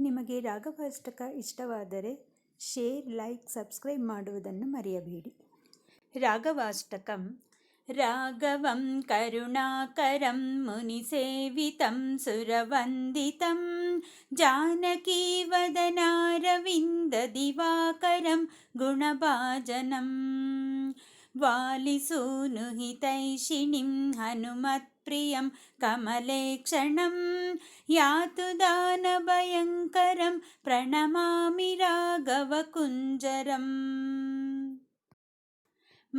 ನಿಮಗೆ ರಾಘವಾಷ್ಟಕ ಇಷ್ಟವಾದರೆ share, like, subscribe ಮಾಡುವುದನ್ನು ಮರೆಯಬೇಡಿ. ರಾಘವಾಷ್ಟಕಂ ರಾಘವಂ, ಕರುಣಾಕರಂ ಮುನಿ ಸೇವಿತಂ ಸುರವಂದಿತಂ ಜಾನಕೀವದನಾರವಿಂದ ದಿವಾಕರಂ, ಗುಣಭಾಜನಂ. वालिसूनुहितैषिणीं हनुमत्प्रियं कमलेक्षणं यातु दानभयङ्करं प्रणमामि राघवकुञ्जरम्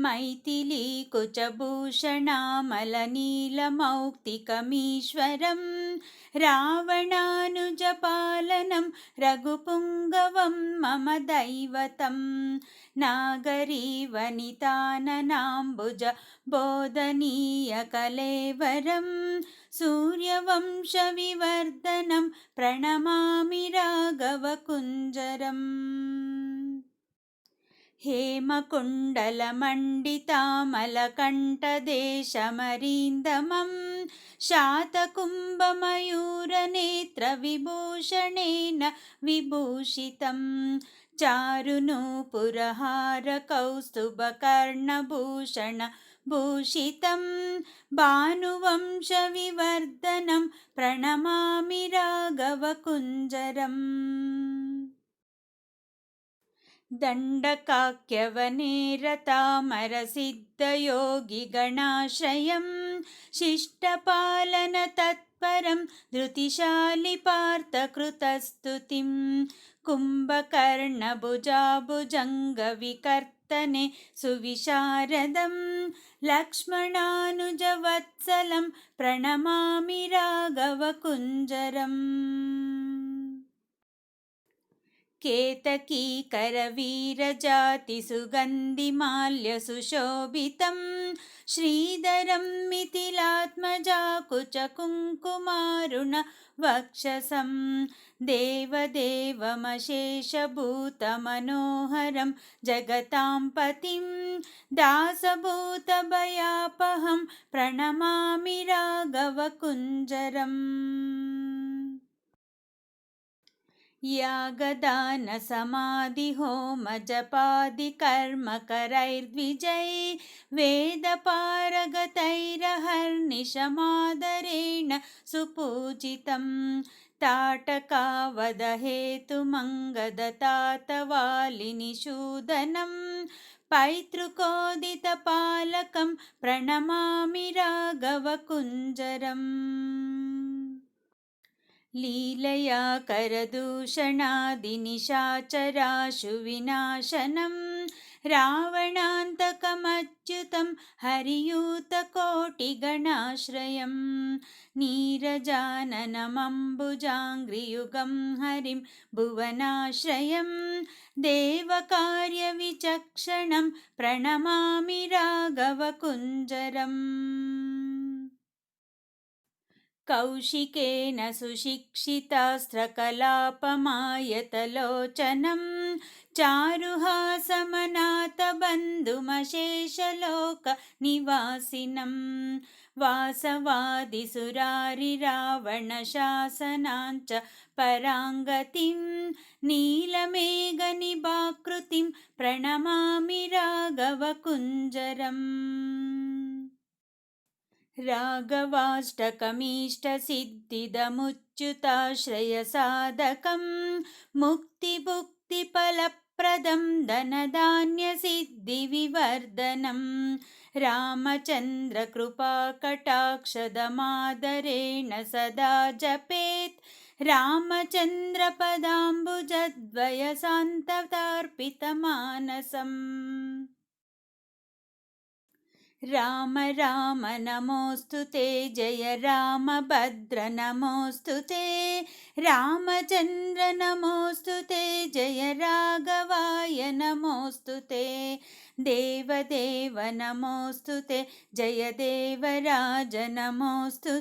मैथिलीकुचभूषणामलनीलमौक्तिकमीश्वरं रावणानुजपालनं रघुपुङ्गवं मम दैवतं नागरीवनिताननाम्बुज बोधनीयकलेवरं सूर्यवंशविवर्धनं प्रणमामि राघवकुञ्जरम् हेमकुण्डलमण्डितामलकण्ठदेशमरीन्दमं शातकुम्भमयूरनेत्रविभूषणेन विभूषितं चारुनूपुरहारकौस्तुभकर्णभूषण भूषितं भानुवंशविवर्धनं प्रणमामि राघवकुञ्जरम् दण्डकाक्यवनेरतामरसिद्धयोगिगणाश्रयं शिष्टपालनतत्परं धृतिशालिपार्थकृतस्तुतिं कुम्भकर्णभुजाभुजङ्गविकर्तने सुविशारदं लक्ष्मणानुजवत्सलं प्रणमामि राघवकुञ्जरम् केतकीकरवीरजातिसुगन्धिमाल्यसुशोभितं श्रीधरं मिथिलात्मजाकुचकुङ्कुमारुण वक्षसं देवदेवमशेषभूतमनोहरं जगतां पतिं दासभूतभयापहं प्रणमामि राघवकुञ्जरम् यागदानसमाधिहोमजपादिकर्मकरैर्द्विजै वेदपारगतैरहर्निशमादरेण सुपूजितं ताटकावदहेतुमङ्गदतातवालिनिषूदनं पैतृकोदितपालकं प्रणमामि राघवकुञ्जरम् लीलया करदूषणादिनिशाचराशुविनाशनं रावणान्तकमच्युतं हरियूतकोटिगणाश्रयं। नीरजाननमम्बुजाङ्घ्रियुगं हरिं भुवनाश्रयं। देवकार्यविचक्षणं प्रणमामि राघवकुञ्जरम् कौशिकेन सुशिक्षितास्त्रकलापमायतलोचनं चारुहासमनाथबन्धुमशेषलोकनिवासिनं वासवादिसुरारिरावणशासनाञ्च पराङ्गतिं नीलमेघनिभाकृतिं प्रणमामि राघवकुञ्जरम् राघवाष्टकमीष्टसिद्धिदमुच्युताश्रयसाधकं मुक्तिभुक्तिफलप्रदं धनधान्यसिद्धिविवर्धनं रामचन्द्रकृपाकटाक्षदमादरेण सदा जपेत्। रामचन्द्रपदाम्बुजद्वयसान्ततार्पितमानसम् రామ రామ నమోస్తు జయ రామ భద్ర నమోస్తు రామచంద్ర నమోస్తు జయ రాఘవాయ నమోస్తు దేవదేవ నమోస్తు జయ దేవరాజ నమోస్తు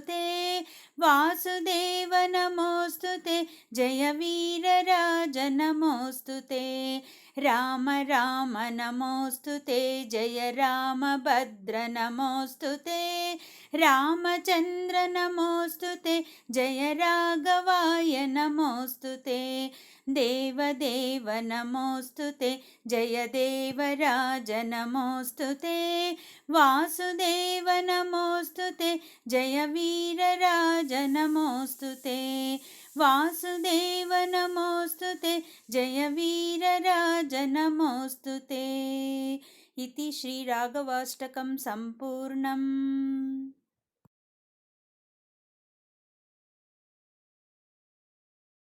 వాసుదేవ నమోస్తు జయ వీరరాజ నమోస్తు రామ రామ నమోస్తు జయ రామ భద్ర నమోస్తు రామచంద్ర నమోస్తు జయ రాఘవాయ నమోస్తు దేవదేవ నమోస్తు జయ దేవరాజ నమోస్తు వాసుదేవ నమోస్తు జయ వీరరాజ నమోస్తు వాసుదేవ నమోస్తుతే జయ వీరరాజ నమోస్తుతే. ఇది శ్రీరాఘవాష్టకం సంపూర్ణం.